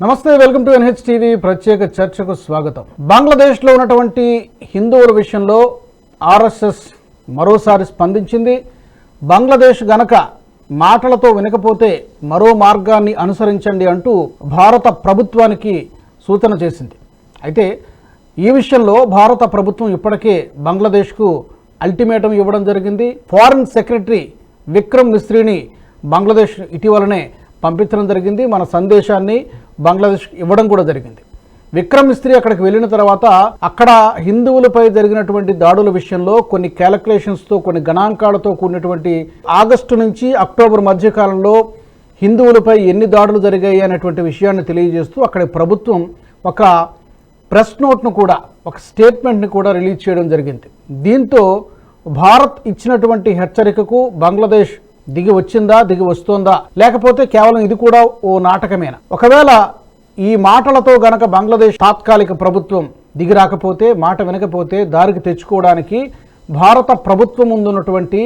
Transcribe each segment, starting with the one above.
నమస్తే welcome to NH TV ప్రత్యేక చర్చకు స్వాగతం. బంగ్లాదేశ్లో ఉన్నటువంటి హిందువుల విషయంలో ఆర్ఎస్ఎస్ మరోసారి స్పందించింది. బంగ్లాదేశ్ గనక మాటలతో వినకపోతే మరో మార్గాన్ని అనుసరించండి అంటూ భారత ప్రభుత్వానికి సూచన చేసింది. అయితే ఈ విషయంలో భారత ప్రభుత్వం ఇప్పటికే బంగ్లాదేశ్కు అల్టిమేటం ఇవ్వడం జరిగింది. ఫారిన్ సెక్రటరీ విక్రమ్ మిస్త్రీని బంగ్లాదేశ్ ఇటీవలనే పంపించడం జరిగింది. మన సందేశాన్ని బంగ్లాదేశ్ ఇవ్వడం కూడా జరిగింది. విక్రమ్ మిస్త్రీ అక్కడికి వెళ్ళిన తర్వాత అక్కడ హిందువులపై జరిగినటువంటి దాడుల విషయంలో కొన్ని క్యాలకులేషన్స్తో కొన్ని గణాంకాలతో కూడినటువంటి ఆగస్టు నుంచి అక్టోబర్ మధ్యకాలంలో హిందువులపై ఎన్ని దాడులు జరిగాయి అనేటువంటి విషయాన్ని తెలియజేస్తూ అక్కడి ప్రభుత్వం ఒక ప్రెస్ నోట్ను కూడా ఒక స్టేట్మెంట్ని కూడా రిలీజ్ చేయడం జరిగింది. దీంతో భారత్ ఇచ్చినటువంటి హెచ్చరికకు బంగ్లాదేశ్ దిగి వచ్చిందా దిగి వస్తుందా? లేకపోతే కేవలం ఇది కూడా ఓ నాటకమేనా? ఒకవేళ ఈ మాటలతో గనక బంగ్లాదేశ్ తాత్కాలిక ప్రభుత్వం దిగి రాకపోతే మాట వినకపోతే దారికి తెచ్చుకోవడానికి భారత ప్రభుత్వం ముందున్నటువంటి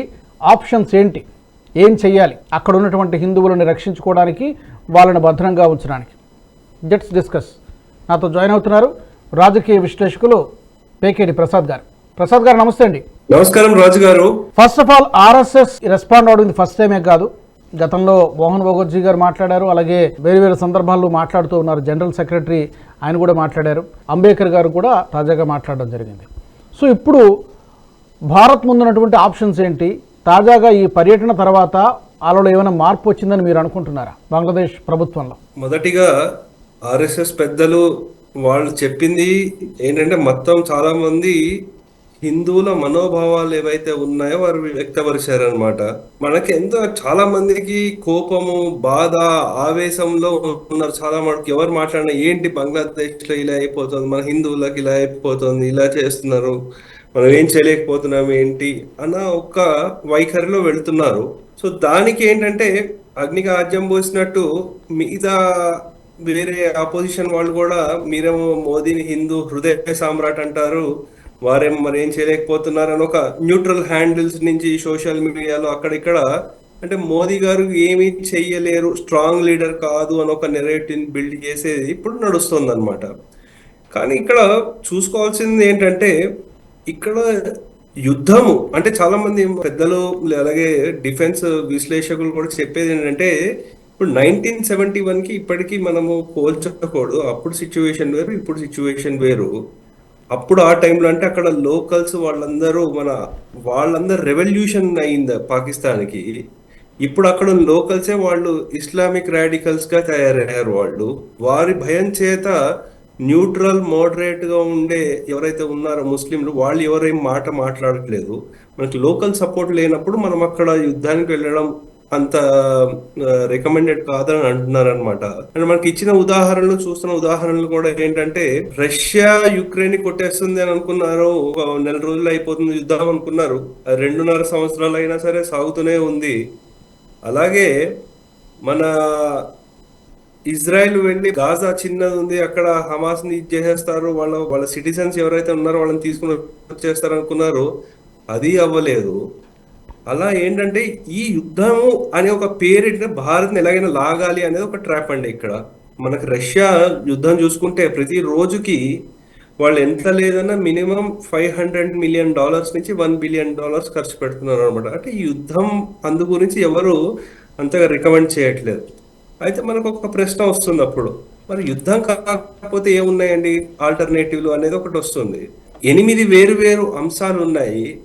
ఆప్షన్స్ ఏంటి? ఏం చేయాలి అక్కడ ఉన్నటువంటి హిందువులను రక్షించుకోవడానికి వాళ్ళని భద్రంగా ఉంచడానికి. జెట్స్ డిస్కస్ నాతో జాయిన్ అవుతున్నారు రాజకీయ విశ్లేషకులు పేకేడి ప్రసాద్ గారు. ప్రసాద్ గారు నమస్తే అండి. నమస్కారం Raju garu first of all RSS respond అవడం ఫస్ట్ టైమే కాదు. గతంలో మోహన్ భగవత్జీ గారు మాట్లాడారు అలాగే వేరు వేరు సందర్భాల్లో మాట్లాడుతూ ఉన్నారు జనరల్ సెక్రటరీ ఆయన కూడా మాట్లాడారు. అంబేద్కర్ గారు కూడా తాజాగా మాట్లాడడం జరిగింది. సో ఇప్పుడు భారత్ ముందున్నటువంటి ఆప్షన్స్ ఏంటి? తాజాగా ఈ పర్యటన తర్వాత వాళ్ళలో ఏమైనా మార్పు వచ్చిందని మీరు అనుకుంటున్నారా? బంగ్లాదేశ్ ప్రభుత్వంలో. మొదటిగా ఆర్ఎస్ఎస్ పెద్దలు వాళ్ళు చెప్పింది ఏంటంటే మొత్తం చాలా మంది హిందువుల మనోభావాలు ఏవైతే ఉన్నాయో వారు వ్యక్తపరిచారనమాట మనకి ఎంతో చాలా మందికి కోపము బాధ ఆవేశంలో ఉన్నారు. చాలా మనకి ఎవరు మాట్లాడినా ఏంటి బంగ్లాదేశ్లో ఇలా అయిపోతుంది మన హిందువులకు ఇలా అయిపోతుంది ఇలా చేస్తున్నారు మనం ఏం చేయలేకపోతున్నాం ఏంటి అన్న ఒక వైఖరిలో వెళుతున్నారు. సో దానికి ఏంటంటే అగ్నికి ఆజ్యం పోసినట్టు మిగతా వేరే ఆపోజిషన్ వాళ్ళు కూడా మీరేమో మోదీని హిందూ హృదయ సామ్రాట్ అంటారు వారేం మరి ఏం చేయలేకపోతున్నారు అని ఒక న్యూట్రల్ హ్యాండిల్స్ నుంచి సోషల్ మీడియాలో అక్కడిక్కడ అంటే మోదీ గారు ఏమీ చెయ్యలేరు స్ట్రాంగ్ లీడర్ కాదు అని ఒక నెరేటివ్ బిల్డ్ చేసేది ఇప్పుడు నడుస్తుంది అనమాట కానీ ఇక్కడ చూసుకోవాల్సింది ఏంటంటే ఇక్కడ యుద్ధము అంటే చాలా మంది పెద్దలు అలాగే డిఫెన్స్ విశ్లేషకులు కూడా చెప్పేది ఏంటంటే ఇప్పుడు నైన్టీన్ సెవెంటీ వన్కి ఇప్పటికీ మనము పోల్చకూడదు అప్పుడు సిచ్యువేషన్ వేరు ఇప్పుడు సిచ్యువేషన్ వేరు. అప్పుడు ఆ టైంలో అంటే అక్కడ లోకల్స్ వాళ్ళందరూ మన వాళ్ళందరూ రెవల్యూషన్ అయింది పాకిస్తాన్కి. ఇప్పుడు అక్కడ లోకల్సే వాళ్ళు ఇస్లామిక్ రాడికల్స్గా తయారయ్యారు వాళ్ళు. వారి భయం చేత న్యూట్రల్ మోడరేట్గా ఉండే ఎవరైతే ఉన్నారో ముస్లింలు వాళ్ళు ఎవరేం మాట మాట్లాడట్లేదు. మనకి లోకల్ సపోర్ట్ లేనప్పుడు మనం అక్కడ యుద్ధానికి వెళ్ళడం అంత రికమెండెడ్ కాదని అంటున్నారు అనమాట అండ్ మనకి ఇచ్చిన ఉదాహరణలు చూస్తున్న ఉదాహరణలు కూడా ఏంటంటే రష్యా యుక్రెయిన్ కొట్టేస్తుంది అని అనుకున్నారు. ఒక నెల రోజులు అయిపోతుంది యుద్ధం అనుకున్నారు. రెండున్నర సంవత్సరాలు అయినా సరే సాగుతూనే ఉంది. అలాగే మన ఇజ్రాయెల్ వెళ్ళి గాజా చిన్నది ఉంది అక్కడ హమాస్ని చేసేస్తారు. వాళ్ళ వాళ్ళ సిటిజన్స్ ఎవరైతే ఉన్నారో వాళ్ళని తీసుకుని వచ్చేస్తారు అనుకున్నారు అది అవ్వలేదు. అలా ఏంటంటే ఈ యుద్ధము అనే ఒక పేరిట భారత్ని ఎలాగైనా లాగాలి అనేది ఒక ట్రాప్ అండి ఇక్కడ. మనకు రష్యా యుద్ధం చూసుకుంటే ప్రతి రోజుకి వాళ్ళు ఎంత లేదన్నా minimum five hundred million dollars నుంచి వన్ బిలియన్ డాలర్స్ ఖర్చు పెడుతున్నారు అనమాట అంటే ఈ యుద్ధం అందు గురించి ఎవరు అంతగా రికమెండ్ చేయట్లేదు. అయితే మనకు ఒక ప్రశ్న వస్తుంది అప్పుడు మరి యుద్ధం కాకపోతే ఏమున్నాయండి? ఆల్టర్నేటివ్లు అనేది ఒకటి వస్తుంది. ఎనిమిది వేరు వేరు అంశాలు ఉన్నాయి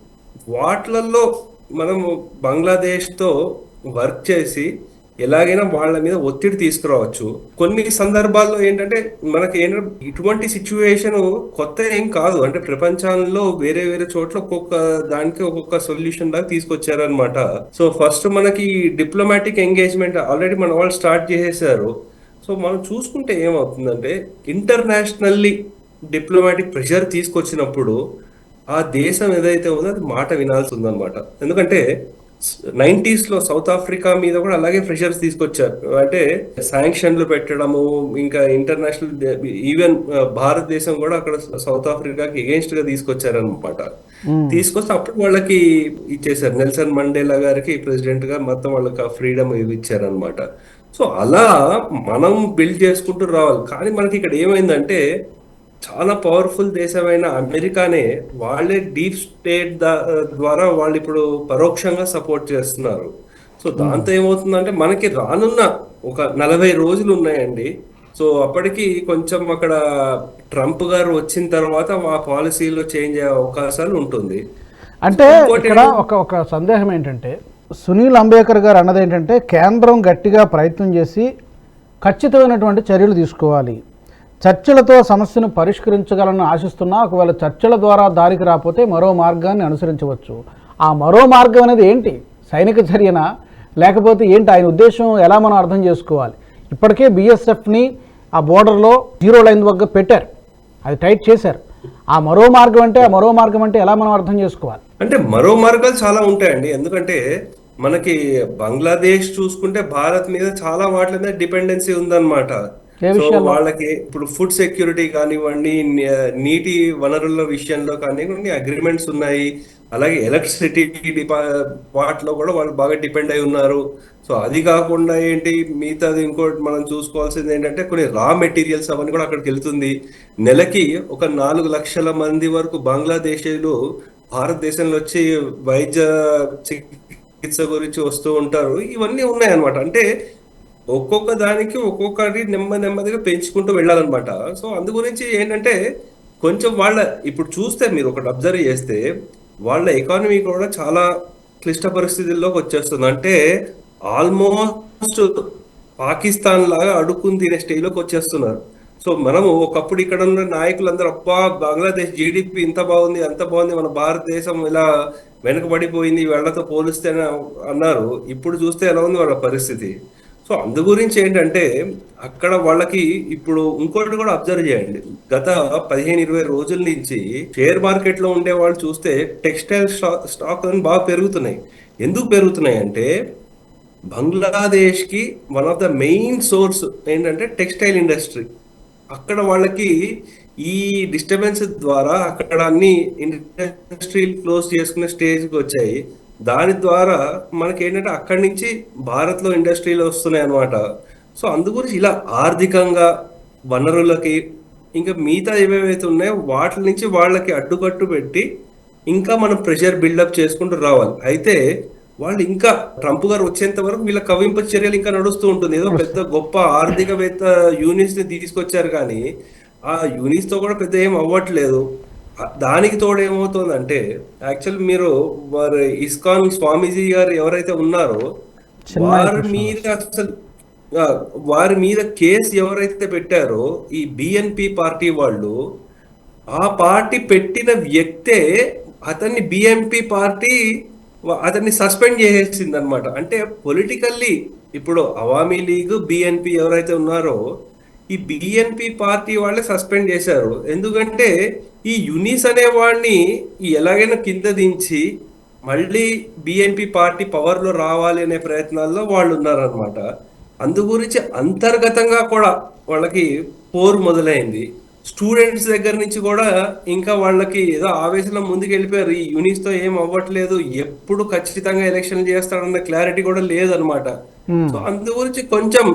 వాటిలలో మనము బంగ్లాదేశ్తో వర్క్ చేసి ఎలాగైనా వాళ్ళ మీద ఒత్తిడి తీసుకురావచ్చు. కొన్ని సందర్భాల్లో ఏంటంటే మనకి ఏంటంటే ఇటువంటి సిచ్యువేషన్ కొత్త ఏం కాదు. అంటే ప్రపంచంలో వేరే వేరే చోట్ల ఒక్కొక్క దానికి ఒక్కొక్క సొల్యూషన్ లాగా తీసుకొచ్చారనమాట సో ఫస్ట్ మనకి డిప్లొమాటిక్ ఎంగేజ్మెంట్ ఆల్రెడీ మన వాళ్ళు స్టార్ట్ చేసేసారు సో మనం చూసుకుంటే ఏమవుతుందంటే ఇంటర్నేషనల్లీ డిప్లొమాటిక్ ప్రెషర్ తీసుకొచ్చినప్పుడు ఆ దేశం ఏదైతే ఉందో అది మాట వినాల్సి ఉందన్నమాట ఎందుకంటే నైంటీస్లో సౌత్ ఆఫ్రికా మీద కూడా అలాగే ప్రెషర్స్ తీసుకొచ్చారు. అంటే శాంక్షన్లు పెట్టడము ఇంకా ఇంటర్నేషనల్ ఈవెన్ భారతదేశం కూడా అక్కడ సౌత్ ఆఫ్రికాకి ఎగెన్స్ట్గా తీసుకొచ్చారనమాట తీసుకొస్తే అప్పుడు వాళ్ళకి ఇచ్చేసారు నెల్సన్ మండేలా గారికి ప్రెసిడెంట్గా మొత్తం వాళ్ళకి ఆ ఫ్రీడమ్ ఇచ్చారనమాట సో అలా మనం బిల్డ్ చేసుకుంటూ రావాలి. కానీ మనకి ఇక్కడ ఏమైందంటే చాలా పవర్ఫుల్ దేశమైన అమెరికానే వాళ్ళే డీప్ స్టేట్ ద్వారా వాళ్ళు ఇప్పుడు పరోక్షంగా సపోర్ట్ చేస్తున్నారు. సో దాంతో ఏమవుతుందంటే మనకి రానున్న ఒక నలభై రోజులు ఉన్నాయండి. సో అప్పటికి కొంచెం అక్కడ ట్రంప్ గారు వచ్చిన తర్వాత ఆ పాలసీలో చేంజ్ అయ్యే అవకాశాలు ఉంటుంది. అంటే ఇక్కడ ఒక ఒక సందేహం ఏంటంటే సునీల్ అంబేద్కర్ గారు అన్నది ఏంటంటే కేంద్రం గట్టిగా ప్రయత్నం చేసి ఖచ్చితమైనటువంటి చర్యలు తీసుకోవాలి. చర్చలతో సమస్యను పరిష్కరించగలను ఆశిస్తున్నా ఒకవేళ చర్చల ద్వారా దారికి రాకపోతే మరో మార్గాన్ని అనుసరించవచ్చు. ఆ మరో మార్గం అనేది ఏంటి? సైనిక చర్యనా? లేకపోతే ఏంటి? ఆయన ఉద్దేశం ఎలా మనం అర్థం చేసుకోవాలి? ఇప్పటికే బీఎస్ఎఫ్ని ఆ బోర్డర్లో జీరో లైన్ వద్ద పెట్టారు. అది టైట్ చేశారు. ఆ మరో మార్గం అంటే ఆ మరో మార్గం అంటే ఎలా మనం అర్థం చేసుకోవాలి? అంటే మరో మార్గాలు చాలా ఉంటాయండి. ఎందుకంటే మనకి బంగ్లాదేశ్ చూసుకుంటే భారత్ మీద చాలా వాటి మీద డిపెండెన్సీ ఉందన్నమాట. వాళ్ళకి ఇప్పుడు ఫుడ్ సెక్యూరిటీ కానివ్వండి నీటి వనరుల విషయంలో కానివ్వండి అగ్రిమెంట్స్ ఉన్నాయి. అలాగే ఎలక్ట్రిసిటీ వాటిలో కూడా వాళ్ళు బాగా డిపెండ్ అయి ఉన్నారు. సో అది కాకుండా ఏంటి మిగతాది ఇంకోటి మనం చూసుకోవాల్సింది ఏంటంటే కొన్ని రా మెటీరియల్స్ అవన్నీ కూడా అక్కడికి వెళ్తుంది. నెలకి ఒక నాలుగు లక్షల మంది వరకు బంగ్లాదేశీయులు భారతదేశంలో వచ్చి వైద్య చికిత్స గురించి వస్తూ ఉంటారు. ఇవన్నీ ఉన్నాయన్నమాట. అంటే ఒక్కొక్క దానికి ఒక్కొక్కటి నెమ్మది నెమ్మదిగా పెంచుకుంటూ వెళ్ళాలన్నమాట. సో అందు గురించి ఏంటంటే కొంచెం వాళ్ళ ఇప్పుడు చూస్తే మీరు ఒకటి అబ్జర్వ్ చేస్తే వాళ్ళ ఎకానమీ కూడా చాలా క్లిష్ట పరిస్థితుల్లోకి వచ్చేస్తుంది. అంటే ఆల్మోస్ట్ పాకిస్తాన్ లాగా అడుక్కుని తినే స్టేజ్లోకి వచ్చేస్తున్నారు. సో మనము ఒకప్పుడు ఇక్కడ ఉన్న నాయకులందరూ అబ్బా బంగ్లాదేశ్ జీడిపి ఇంత బాగుంది అంత బాగుంది మన భారతదేశం ఇలా వెనకబడిపోయింది వీళ్ళతో పోలిస్తే అన్నారు. ఇప్పుడు చూస్తే ఎలా ఉంది వాళ్ళ పరిస్థితి? సో అందు గురించి ఏంటంటే అక్కడ వాళ్ళకి ఇప్పుడు ఇంకోటి కూడా అబ్జర్వ్ చేయండి. గత పదిహేను ఇరవై రోజుల నుంచి షేర్ మార్కెట్లో ఉండే వాళ్ళు చూస్తే టెక్స్టైల్ స్టాక్ అని బాగా పెరుగుతున్నాయి. ఎందుకు పెరుగుతున్నాయి అంటే బంగ్లాదేశ్కి one of the main source ఏంటంటే టెక్స్టైల్ ఇండస్ట్రీ. అక్కడ వాళ్ళకి ఈ డిస్టర్బెన్స్ ద్వారా అక్కడ అన్ని ఇండస్ట్రీలు క్లోజ్ చేసుకునే స్టేజ్కి వచ్చాయి. దాని ద్వారా మనకి ఏంటంటే అక్కడి నుంచి భారత్లో ఇండస్ట్రీలు వస్తున్నాయి అన్నమాట సో అందు గురించి ఇలా ఆర్థికంగా వనరులకి ఇంకా మిగతా ఏవేవైతే ఉన్నాయో వాటి నుంచి వాళ్ళకి అడ్డుకట్టు పెట్టి ఇంకా మనం ప్రెషర్ బిల్డప్ చేసుకుంటూ రావాలి. అయితే వాళ్ళు ఇంకా ట్రంప్ గారు వచ్చేంత వరకు వీళ్ళ కవింపు చర్యలు ఇంకా నడుస్తూ ఉంటుంది. ఏదో పెద్ద గొప్ప ఆర్థికవేత్త యూనిట్స్ని తీసుకొచ్చారు కానీ ఆ యూనిట్స్తో కూడా పెద్ద ఏం అవ్వట్లేదు. దానికి తోడు ఏమవుతుందంటే యాక్చువల్ మీరు వారు ఇస్కాన్ స్వామీజీ గారు ఎవరైతే ఉన్నారో వారి మీద అసలు వారి మీద కేసు ఎవరైతే పెట్టారో ఈ బిఎన్పి పార్టీ వాళ్ళు ఆ పార్టీ పెట్టిన వ్యక్తే అతన్ని బిఎంపి పార్టీ అతన్ని సస్పెండ్ చేసేసింది అనమాట అంటే పొలిటికల్లీ ఇప్పుడు అవామీ లీగ్ బిఎన్పి ఎవరైతే ఉన్నారో ఈ బిఎన్పి పార్టీ వాళ్ళే సస్పెండ్ చేశారు. ఎందుకంటే ఈ యునిస్ అనే వాడిని ఎలాగైనా కింద దించి మళ్ళీ బిఎన్పి పార్టీ పవర్లో రావాలి అనే ప్రయత్నాల్లో వాళ్ళు ఉన్నారనమాట అందు గురించి అంతర్గతంగా కూడా వాళ్ళకి పోరు మొదలైంది. స్టూడెంట్స్ దగ్గర నుంచి కూడా ఇంకా వాళ్ళకి ఏదో ఆవేశంలో ముందుకు వెళ్ళిపోయారు ఈ యూనిస్తో ఏం అవ్వట్లేదు. ఎప్పుడు ఖచ్చితంగా ఎలక్షన్ చేస్తాడన్న క్లారిటీ కూడా లేదనమాట సో అందు గురించి కొంచెం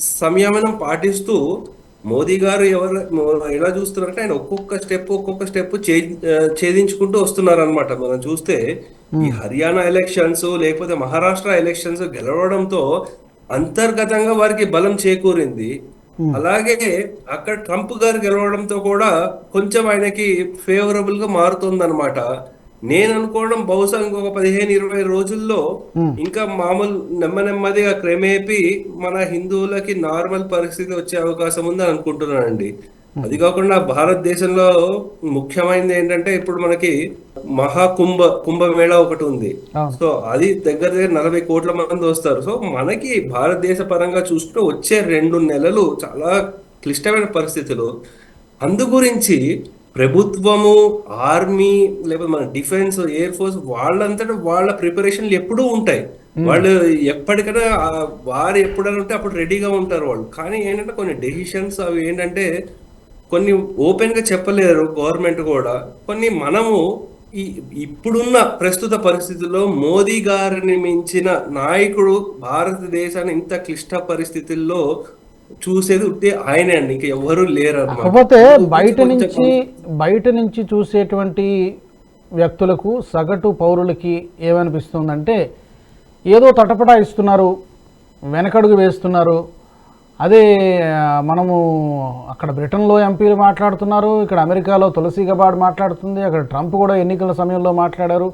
సంయమనం పాటిస్తూ మోదీ గారు ఎవరు ఎలా చూస్తున్నారంటే ఆయన ఒక్కొక్క స్టెప్ ఒక్కొక్క స్టెప్ ఛేదించుకుంటూ వస్తున్నారు అనమాట మనం చూస్తే ఈ హర్యానా ఎలక్షన్స్ లేకపోతే మహారాష్ట్ర ఎలక్షన్స్ గెలవడంతో అంతర్గతంగా వారికి బలం చేకూరింది. అలాగే అక్కడ ట్రంప్ గారు గెలవడంతో కూడా కొంచెం ఆయనకి ఫేవరబుల్గా మారుతుంది నేను అనుకోవడం బహుశా ఇంకొక పదిహేను ఇరవై రోజుల్లో ఇంకా మామూలు నెమ్మ నెమ్మదిగా క్రమేపీ మన హిందువులకి నార్మల్ పరిస్థితి వచ్చే అవకాశం ఉందని అనుకుంటున్నానండి. అది కాకుండా భారతదేశంలో ముఖ్యమైనది ఏంటంటే ఇప్పుడు మనకి మహాకుంభ కుంభమేళ ఒకటి ఉంది. సో అది దగ్గర దగ్గర నలభై కోట్ల మంది వస్తారు. సో మనకి భారతదేశ పరంగా చూసుకుంటే వచ్చే రెండు నెలలు చాలా క్లిష్టమైన పరిస్థితులు. అందు గురించి ప్రభుత్వము ఆర్మీ లేకపోతే మన డిఫెన్స్ ఎయిర్ ఫోర్స్ వాళ్ళంతటా వాళ్ళ ప్రిపరేషన్లు ఎప్పుడూ ఉంటాయి. వాళ్ళు ఎప్పటికైనా వారు ఎప్పుడైనా ఉంటే అప్పుడు రెడీగా ఉంటారు వాళ్ళు. కానీ ఏంటంటే కొన్ని డెసిషన్స్ అవి ఏంటంటే కొన్ని ఓపెన్గా చెప్పలేరు గవర్నమెంట్ కూడా. కొన్ని మనము ఈ ఇప్పుడున్న ప్రస్తుత పరిస్థితుల్లో మోదీ గారిని మించిన నాయకుడు భారతదేశాన్ని ఇంత క్లిష్ట పరిస్థితుల్లో చూసేది ఉట్టే ఆయనే అండి ఇంక ఎవరు లేరు. కాకపోతే బయట నుంచి బయట నుంచి చూసేటువంటి వ్యక్తులకు సగటు పౌరులకి ఏమనిపిస్తుందంటే ఏదో తటపటా ఇస్తున్నారు వెనకడుగు వేస్తున్నారు. అదే మనము అక్కడ బ్రిటన్లో ఎంపీలు మాట్లాడుతున్నారు ఇక్కడ అమెరికాలో తులసి గబాడ్ మాట్లాడుతుంది అక్కడ ట్రంప్ కూడా ఎన్నికల సమయంలో మాట్లాడారు.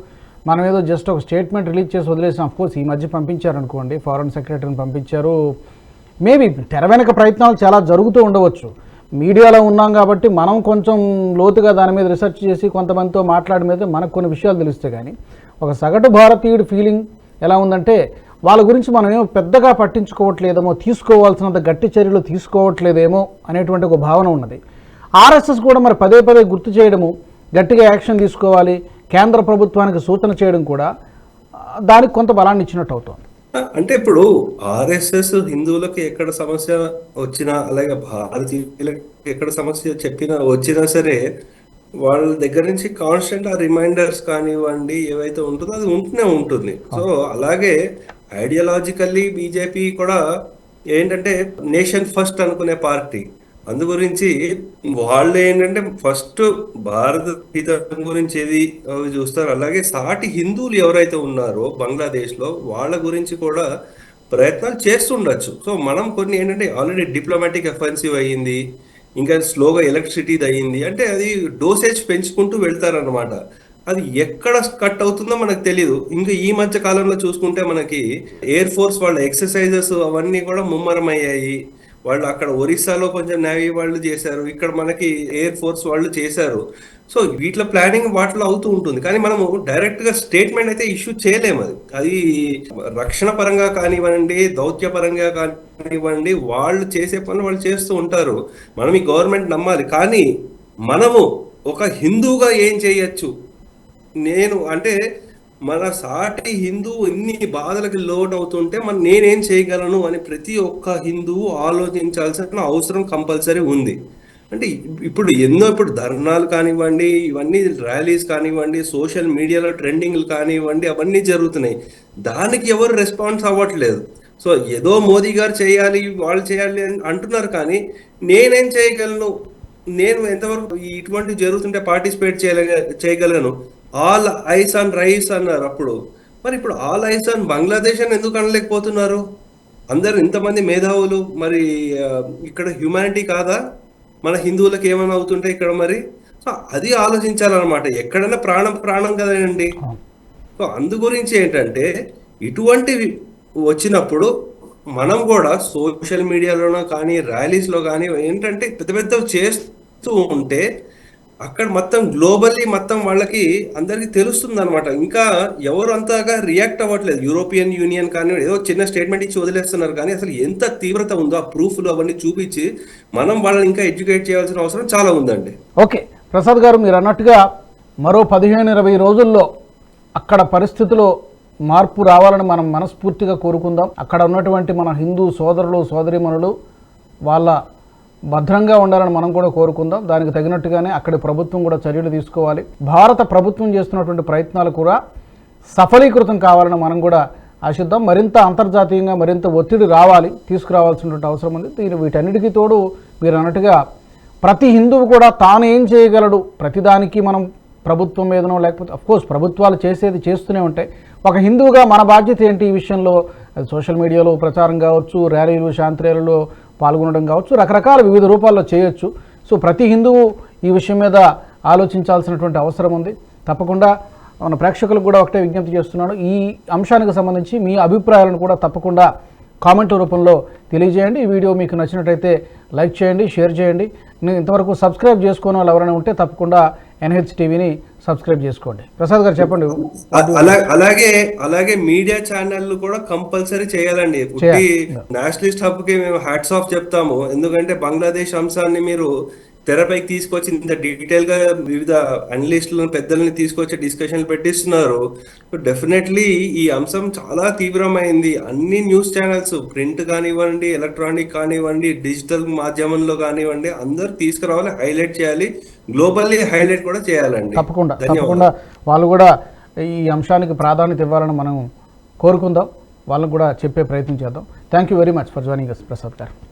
మనం ఏదో జస్ట్ ఒక స్టేట్మెంట్ రిలీజ్ చేసి వదిలేసాం. కోర్స్ ఈ మధ్య పంపించారు అనుకోండి ఫారెన్ సెక్రటరీని పంపించారు మేబీ తెర వెనక ప్రయత్నాలు చాలా జరుగుతూ ఉండవచ్చు. మీడియాలో ఉన్నాం కాబట్టి మనం కొంచెం లోతుగా దాని మీద రీసెర్చ్ చేసి కొంతమందితో మాట్లాడి మీద మనకు కొన్ని విషయాలు తెలుస్తాయి కానీ ఒక సగటు భారతీయుడి ఫీలింగ్ ఎలా ఉందంటే వాళ్ళ గురించి మనం ఏమో పెద్దగా పట్టించుకోవట్లేదేమో తీసుకోవాల్సినంత గట్టి చర్యలు తీసుకోవట్లేదేమో అనేటువంటి ఒక భావన ఉన్నది. ఆర్ఎస్ఎస్ కూడా మరి పదే పదే గుర్తు చేయడము గట్టిగా యాక్షన్ తీసుకోవాలి కేంద్ర ప్రభుత్వానికి సూచన చేయడం కూడా దానికి కొంత బలాన్ని ఇచ్చినట్టు అవుతుంది. అంటే ఇప్పుడు ఆర్ఎస్ఎస్ హిందువులకి ఎక్కడ సమస్య వచ్చినా అలాగే భారతీయులకి ఎక్కడ సమస్య చెప్పినా వచ్చినా సరే వాళ్ళ దగ్గర నుంచి కాన్స్టెంట్ ఆ రిమైండర్స్ కానివ్వండి ఏవైతే ఉంటుందో అది ఉంటూనే ఉంటుంది. సో అలాగే ఐడియాలజికల్లీ బీజేపీ కూడా ఏంటంటే నేషన్ ఫస్ట్ అనుకునే పార్టీ. అందు గురించి వాళ్ళు ఏంటంటే ఫస్ట్ భారత హితం గురించి ఏది అవి చూస్తారు. అలాగే సాటి హిందువులు ఎవరైతే ఉన్నారో బంగ్లాదేశ్లో వాళ్ళ గురించి కూడా ప్రయత్నాలు చేస్తుండొచ్చు. సో మనం కొన్ని ఏంటంటే ఆల్రెడీ డిప్లొమాటిక్ అఫెన్సివ్ అయ్యింది ఇంకా స్లోగా ఎలక్ట్రిసిటీది అయ్యింది అంటే అది డోసేజ్ పెంచుకుంటూ వెళ్తారనమాట అది ఎక్కడ కట్ అవుతుందో మనకు తెలియదు ఇంకా ఈ మధ్య కాలంలో చూసుకుంటే మనకి ఎయిర్ ఫోర్స్ వాళ్ళ ఎక్సర్సైజెస్ అవన్నీ కూడా ముమ్మరం అయ్యాయి వాళ్ళు అక్కడ ఒరిస్సాలో కొంచెం నేవీ వాళ్ళు చేశారు ఇక్కడ మనకి ఎయిర్ ఫోర్స్ వాళ్ళు చేశారు. సో వీటిలో ప్లానింగ్ వాటిలో అవుతూ ఉంటుంది. కానీ మనము డైరెక్ట్గా స్టేట్మెంట్ అయితే ఇష్యూ చేయలేము అది. అది రక్షణ పరంగా కానివ్వండి దౌత్య పరంగా కానివ్వండి వాళ్ళు చేసే పనులు వాళ్ళు చేస్తూ ఉంటారు. మనం ఈ గవర్నమెంట్ నమ్మాలి. కానీ మనము ఒక హిందూగా ఏం చేయొచ్చు? నేను అంటే మన సాటి హిందువు ఇన్ని బాధలకు లోడ్ అవుతుంటే మన నేనేం చేయగలను అని ప్రతి ఒక్క హిందువు ఆలోచించాల్సిన అవసరం కంపల్సరీ ఉంది. అంటే ఇప్పుడు ఎన్నో ఇప్పుడు ధర్నాలు కానివ్వండి ఇవన్నీ ర్యాలీస్ కానివ్వండి సోషల్ మీడియాలో ట్రెండింగ్లు కానివ్వండి అవన్నీ జరుగుతున్నాయి. దానికి ఎవరు రెస్పాన్స్ అవ్వట్లేదు. సో ఏదో మోదీ గారు చేయాలి వాళ్ళు చేయాలి అని అంటున్నారు కానీ నేనేం చేయగలను? నేను ఎంతవరకు ఇటువంటి జరుగుతుంటే పార్టిసిపేట్ చేయగల చేయగలను? ఆల్ ఐస్ ఆన్ రైస్ అన్నారు అప్పుడు. మరి ఇప్పుడు ఆల్ ఐస్ ఆన్ బంగ్లాదేశ్ అని ఎందుకు అనలేకపోతున్నారు? అందరు ఇంతమంది మేధావులు మరి ఇక్కడ హ్యుమానిటీ కాదా? మన హిందువులకు ఏమైనా అవుతుంటే ఇక్కడ మరి? సో అది ఆలోచించాలన్నమాట. ఎక్కడైనా ప్రాణం ప్రాణం కదండి. సో అందు గురించి ఏంటంటే ఇటువంటివి వచ్చినప్పుడు మనం కూడా సోషల్ మీడియాలోనో కానీ ర్యాలీస్లో కానీ ఏంటంటే పెద్ద పెద్దవి చేస్తూ ఉంటే అక్కడ మొత్తం గ్లోబల్లీ మొత్తం వాళ్ళకి అందరికీ తెలుస్తుంది అనమాట ఇంకా ఎవరు అంతగా రియాక్ట్ అవ్వట్లేదు. యూరోపియన్ యూనియన్ కానీ ఏదో చిన్న స్టేట్మెంట్ ఇచ్చి వదిలేస్తున్నారు. కానీ అసలు ఎంత తీవ్రత ఉందో ఆ ప్రూఫ్లు అవన్నీ చూపించి మనం వాళ్ళని ఇంకా ఎడ్యుకేట్ చేయాల్సిన అవసరం చాలా ఉందండి. ఓకే. ప్రసాద్ గారు మీరు అన్నట్టుగా మరో పదిహేను ఇరవై రోజుల్లో అక్కడ పరిస్థితిలో మార్పు రావాలని మనం మనస్ఫూర్తిగా కోరుకుందాం. అక్కడ ఉన్నటువంటి మన హిందూ సోదరులు సోదరిమణులు వాళ్ళ భద్రంగా ఉండాలని మనం కూడా కోరుకుందాం. దానికి తగినట్టుగానే అక్కడి ప్రభుత్వం కూడా చర్యలు తీసుకోవాలి. భారత ప్రభుత్వం చేస్తున్నటువంటి ప్రయత్నాలు కూడా సఫలీకృతం కావాలని మనం కూడా ఆశిద్దాం. మరింత అంతర్జాతీయంగా మరింత ఒత్తిడి రావాలి తీసుకురావాల్సినటువంటి అవసరం ఉంది. దీని వీటన్నిటికీ తోడు మీరు అన్నట్టుగా ప్రతి హిందువు కూడా తాను ఏం చేయగలడు? ప్రతిదానికి మనం ప్రభుత్వం మీదనో లేకపోతే అఫ్కోర్స్ ప్రభుత్వాలు చేసేది చేస్తూనే ఉంటాయి. ఒక హిందువుగా మన బాధ్యత ఏంటి ఈ విషయంలో? సోషల్ మీడియాలో ప్రచారం కావచ్చు ర్యాలీలు శాంతి ర్యాలీలో పాల్గొనడం కావచ్చు. రకరకాల వివిధ రూపాల్లో చేయొచ్చు. సో ప్రతి హిందువు ఈ విషయం మీద ఆలోచించాల్సినటువంటి అవసరం ఉంది. తప్పకుండా మన ప్రేక్షకులకు కూడా ఒకటే విజ్ఞప్తి చేస్తున్నాను. ఈ అంశానికి సంబంధించి మీ అభిప్రాయాలను కూడా తప్పకుండా కామెంట్ రూపంలో తెలియజేయండి. ఈ వీడియో మీకు నచ్చినట్టయితే లైక్ చేయండి షేర్ చేయండి. నేను ఇంతవరకు సబ్స్క్రైబ్ చేసుకోని వాళ్ళు ఎవరైనా ఉంటే తప్పకుండా ఎన్హెచ్ టీవీని సబ్స్క్రైబ్ చేసుకోండి. ప్రసాద్ గారు చెప్పండి. అలాగే అలాగే మీడియా ఛానళ్ళు కూడా కంపల్సరీ చేయాలండి. నేషనలిస్ట్ హబ్కి మేము హ్యాట్స్ ఆఫ్ చెప్తాము. ఎందుకంటే బంగ్లాదేశ్ అంశాన్ని మీరు తెరపైకి తీసుకొచ్చి ఇంత డీటెయిల్గా వివిధ అనలిస్టులను పెద్దల్ని తీసుకొచ్చి డిస్కషన్లు పెట్టిస్తున్నారు. డెఫినెట్లీ ఈ అంశం చాలా తీవ్రమైంది. అన్ని న్యూస్ ఛానల్స్ ప్రింట్ కానివ్వండి ఎలక్ట్రానిక్ కానివ్వండి డిజిటల్ మాధ్యమంలో కానివ్వండి అందరూ తీసుకురావాలి హైలైట్ చేయాలి. గ్లోబల్లీ హైలైట్ కూడా చేయాలండి. తప్పకుండా. తప్పకుండా. వాళ్ళు కూడా ఈ అంశానికి ప్రాధాన్యత ఇవ్వాలని మనం కోరుకుందాం. వాళ్ళకు కూడా చెప్పే ప్రయత్నం చేద్దాం. Thank you very much for joining us Prasad garu.